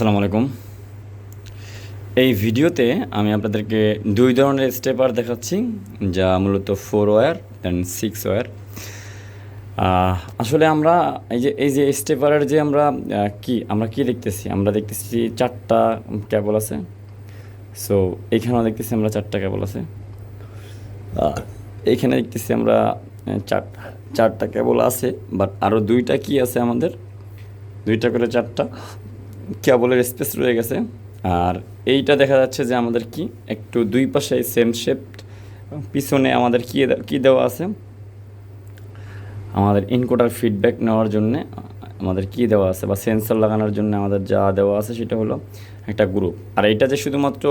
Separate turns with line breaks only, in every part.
আসসালামু আলাইকুম। এই ভিডিওতে আমি আপনাদেরকে দুই ধরনের স্টেপার দেখাচ্ছি, যা মূলত four wire, then six wire. আসলে আমরা এই যে এই যে স্টেপারের যে আমরা কি আমরা কি দেখতেছি? আমরা দেখতেছি চারটা ক্যাবল আছে। সো এইখানেও দেখতেছি আমরা চারটা ক্যাবল আছে। এইখানে দেখতেছি আমরা চার, চারটা ক্যাবল আছে, বাট আরও দুইটা কি আছে আমাদের? দুইটা করে চারটা। কেবলের স্পেস রয়ে গেছে। আর এইটা দেখা যাচ্ছে যে আমাদের কি? একটু দুই পাশে সেম শেপ পিছনে আমাদের কি কি দেওয়া আছে? আমাদের ইনকোটার ফিডব্যাক নেওয়ার জন্য, আমাদের কি দেওয়া আছে বা সেন্সর লাগানোর জন্য আমাদের যা দেওয়া আছে সেটা হলো একটা গ্রুপ আর এটা যে শুধুমাত্র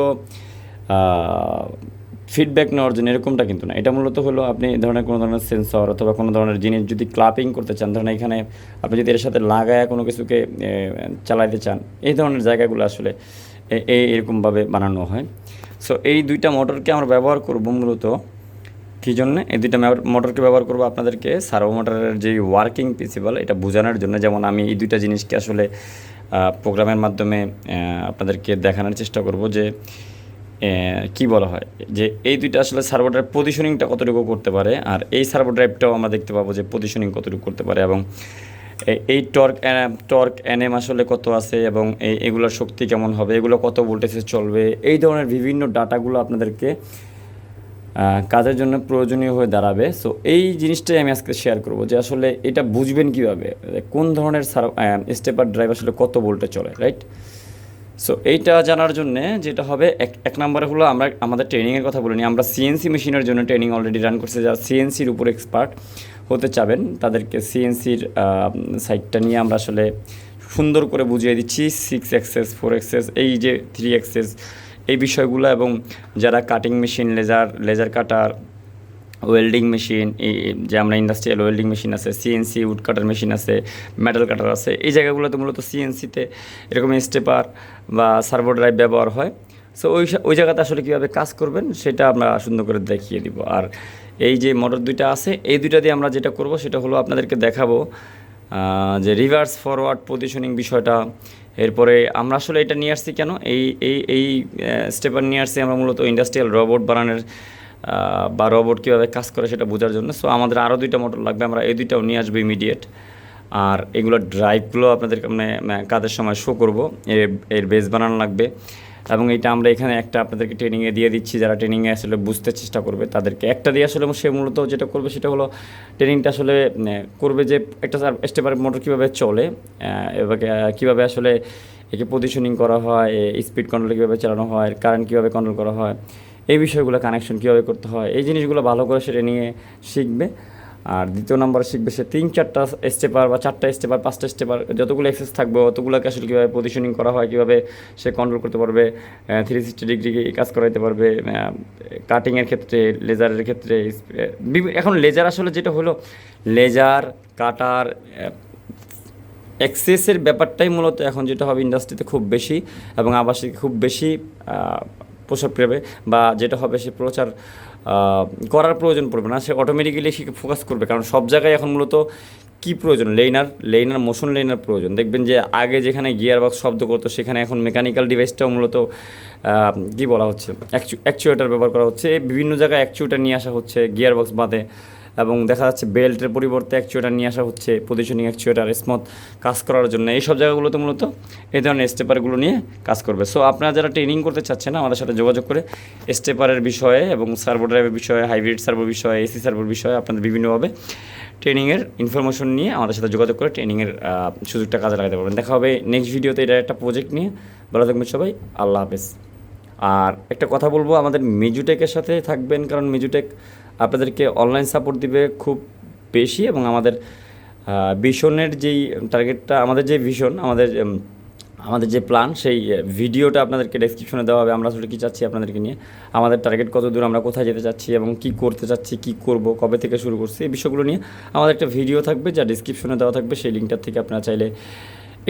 ফিডব্যাক নেওয়ার জন্য এরকমটা কিন্তু না। এটা মূলত হলো আপনি ধরনের কোনো ধরনের সেন্সর অথবা কোনো ধরনের জিনিস যদি ক্লাপিং করতে চান, ধরেন এখানে আপনি যদি এর সাথে লাগায় কোনো কিছুকে চালাইতে চান, এই ধরনের জায়গাগুলো আসলে এই এরকমভাবে বানানো হয়। সো এই দুইটা মোটরকে আমরা ব্যবহার করব মূলত কী জন্য? এই দুইটা মোটরকে ব্যবহার করব আপনাদেরকে সার্ভো মোটরের যে ওয়ার্কিং প্রিন্সিপাল এটা বোঝানোর জন্য। যেমন আমি এই দুইটা জিনিসকে আসলে প্রোগ্রামের মাধ্যমে আপনাদেরকে দেখানোর চেষ্টা করব যে কি বলা হয়? যে এই দুইটা আসলে সার্ভার ড্রাইভ পজিশনিংটা কতটুকু করতে পারে, আর এই সার্ভার ড্রাইভটাও আমরা দেখতে পাবো যে পজিশনিং কতটুকু করতে পারে এবং এই টর্ক টর্ক এনএম আসলে কত আছে এবং এই, এগুলোর শক্তি কেমন হবে, এগুলো কত ভোল্টেজে চলবে, এই ধরনের বিভিন্ন ডাটাগুলো আপনাদেরকে কাজের জন্য প্রয়োজনীয় হয়ে দাঁড়াবে। সো এই জিনিসটাই আমি আজকে শেয়ার করব যে আসলে এটা বুঝবেন কীভাবে কোন ধরনের স্টেপার ড্রাইভ আসলে কত ভোল্টে চলে রাইট সো এইটা জানার জন্য যেটা হবে, এক এক নম্বরে হলো আমরা আমাদের ট্রেনিংয়ের কথা বলিনি আমরা সিএনসি মেশিনের জন্য ট্রেনিং অলরেডি রান করছে। যারা সিএনসির উপর এক্সপার্ট হতে চাবেন, তাদেরকে সিএনসির সাইটটা নিয়ে আমরা আসলে সুন্দর করে বুঝিয়ে দিচ্ছি। সিক্স এক্সেস ফোর এক্সেস এই যে থ্রি এক্সেস এই বিষয়গুলো এবং যারা cutting machine laser laser cutter welding machine যে আমরা ইন্ডাস্ট্রিয়াল ওয়েল্ডিং মেশিন আছে সিএনসি উড কাটার মেশিন আছে মেটাল কাটার আছে, এই জায়গাগুলোতে মূলত সিএনসিতে এরকম স্টেপার বা সার্ভো ড্রাইভ ব্যবহার হয়। সো ওই ওই জায়গাতে আসলে কীভাবে কাজ করবেন সেটা আমরা সুন্দর করে দেখিয়ে দিব। আর এই যে মোটর দুইটা আছে, এই দুইটা দিয়ে আমরা যেটা করব সেটা হলো আপনাদেরকে দেখাবো যে রিভার্স ফরওয়ার্ড পজিশনিং বিষয়টা। এরপরে আমরা আসলে এটা নিয়ে আসছি কেন? এই এই এই স্টেপার নিয়ে আসছি আমরা মূলত ইন্ডাস্ট্রিয়াল রোবট বানানোর বা রোবট কীভাবে কাজ করে সেটা বোঝার জন্য। সো আমাদের আরও দুইটা মোটর লাগবে, আমরা এই দুইটাও নিয়ে আসব ইমিডিয়েট আর এগুলোর ড্রাইভগুলো আপনাদেরকে মানে কাজের সময় শো করব। এর এর বেস বানানো লাগবে। এবং এটা আমরা এখানে একটা আপনাদেরকে ট্রেনিংয়ে দিয়ে দিচ্ছি। যারা ট্রেনিংয়ে আসলে বুঝতে চেষ্টা করবে, তাদেরকে একটা দিয়ে আসলে সে মূলত যেটা করবে সেটা হলো ট্রেনিংটা আসলে করবে যে একটা স্টেপার মোটর কীভাবে চলে এবার কীভাবে আসলে একে পজিশনিং করা হয় স্পিড কন্ট্রোল কীভাবে চালানো হয় কারেন্ট কীভাবে কন্ট্রোল করা হয়। এই বিষয়গুলো কানেকশন কীভাবে করতে হয়, এই জিনিসগুলো ভালো করে সেটা নিয়ে শিখবে। আর দ্বিতীয় নম্বরে শিখবে সে তিন চারটা স্টেপার বা চারটা স্টেপার পাঁচটা স্টেপার যতগুলো এক্সেস থাকবে, অতগুলোকে আসলে কীভাবে পজিশনিং করা হয়, কীভাবে সে কন্ট্রোল করতে পারবে থ্রি সিক্সটি ডিগ্রি কাজ করাইতে পারবে কাটিংয়ের ক্ষেত্রে লেজারের ক্ষেত্রে এখন লেজার আসলে যেটা হলো লেজার কাটার এক্সেসের ব্যাপারটাই মূলত এখন যেটা হবে ইন্ডাস্ট্রিতে খুব বেশি এবং আবাসিক খুব বেশি প্রসার পেবে বা যেটা হবে সে প্রচার করার প্রয়োজন পড়বে না, সে অটোমেটিক্যালি সে ফোকাস করবে। কারণ সব জায়গায় এখন মূলত কি প্রয়োজন? লেইনার লেইনার মোশন লেইনার প্রয়োজন। দেখবেন যে আগে যেখানে গিয়ার বক্স শব্দ করতো, সেখানে এখন মেকানিক্যাল ডিভাইসটাও মূলত কী বলা হচ্ছে অ্যাকচুয়েটার ব্যবহার করা হচ্ছে। বিভিন্ন জায়গায় অ্যাকচুয়েটার নিয়ে আসা হচ্ছে গিয়ার বক্স বাদে এবং দেখা যাচ্ছে বেল্টের পরিবর্তে অ্যাকচুয়েটার নিয়ে আসা হচ্ছে পজিশনিং অ্যাকচুয়েটার স্মথ কাজ করার জন্য। এই সব জায়গাগুলোতে মূলত এই ধরনের স্টেপারগুলো নিয়ে কাজ করবে। সো আপনারা যারা ট্রেনিং করতে চাচ্ছেন, আমাদের সাথে যোগাযোগ করে স্টেপারের বিষয়ে এবং সার্ভো ড্রাইভের বিষয়ে হাইব্রিড সার্ভো বিষয়ে এসি সার্ভোর বিষয়ে আপনাদের বিভিন্নভাবে ট্রেনিংয়ের ইনফরমেশন নিয়ে আমাদের সাথে যোগাযোগ করে ট্রেনিংয়ের সুযোগটা কাজে লাগাতে পারবেন। দেখা হবে নেক্সট ভিডিওতে এটা একটা প্রজেক্ট নিয়ে। ভালো থাকবেন সবাই, আল্লাহ হাফেজ। আর একটা কথা বলব, আমাদের মিজুটেকের সাথে থাকবেন, কারণ মিজুটেক আপনাদেরকে অনলাইন সাপোর্ট দিবে খুব বেশি এবং আমাদের ভিশনের যেই টার্গেটটা আমাদের যে ভিশন আমাদের আমাদের যে প্ল্যান সেই ভিডিওটা আপনাদেরকে ডেসক্রিপশনে দেওয়া হবে, আমরা আসলে কী চাচ্ছি আপনাদেরকে নিয়ে, আমাদের টার্গেট কত দূর, আমরা কোথায় যেতে চাচ্ছি এবং কি করতে চাচ্ছি, কি করব, কবে থেকে শুরু করছি, এই বিষয়গুলো নিয়ে আমাদের একটা ভিডিও থাকবে, যা ডিসক্রিপশনে দেওয়া থাকবে, সেই লিঙ্কটার থেকে আপনারা চাইলে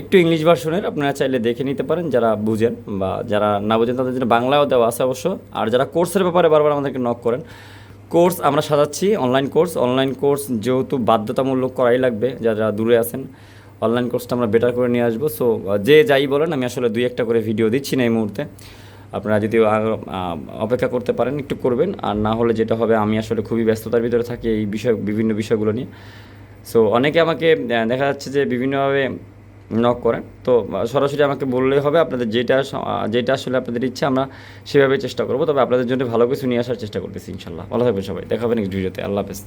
একটু ইংলিশ ভার্সনের আপনারা চাইলে দেখে নিতে পারেন, যারা বুঝেন বা যারা না বুঝেন, তাদের জন্য বাংলাও দেওয়া আছে অবশ্য, আর যারা কোর্সের ব্যাপারে বারবার আমাদেরকে নক করেন কোর্স আমরা সাজাচ্ছি অনলাইন কোর্স অনলাইন কোর্স যেহেতু বাধ্যতামূলক করাই লাগবে, যারা দূরে আছেন অনলাইন কোর্সটা আমরা বেটার করে নিয়ে আসব। সো যে যাই বলেন, আমি আসলে দুই একটা করে ভিডিও দিচ্ছি না এই মুহূর্তে। আপনারা যদি অপেক্ষা করতে পারেন, একটু করবেন। আর না হলে যেটা হবে, আমি আসলে খুবই ব্যস্ততার ভিতরে থাকি এই বিষয়, বিভিন্ন বিষয়গুলো নিয়ে। সো অনেকে আমাকে দেখা যাচ্ছে যে বিভিন্নভাবে নক করেন। তো সরাসরি আমাকে বললেই হবে, আপনাদের যেটা যেটা আসলে আপনাদের ইচ্ছে, আমরা সেভাবে চেষ্টা করব। তবে আপনাদের জন্য ভালো কিছু নিয়ে আসার চেষ্টা করতেছি, ইনশাল্লাহ। ভালো থাকবেন সবাই। দেখা ভিডিওতে আল্লাহ হাফেজ।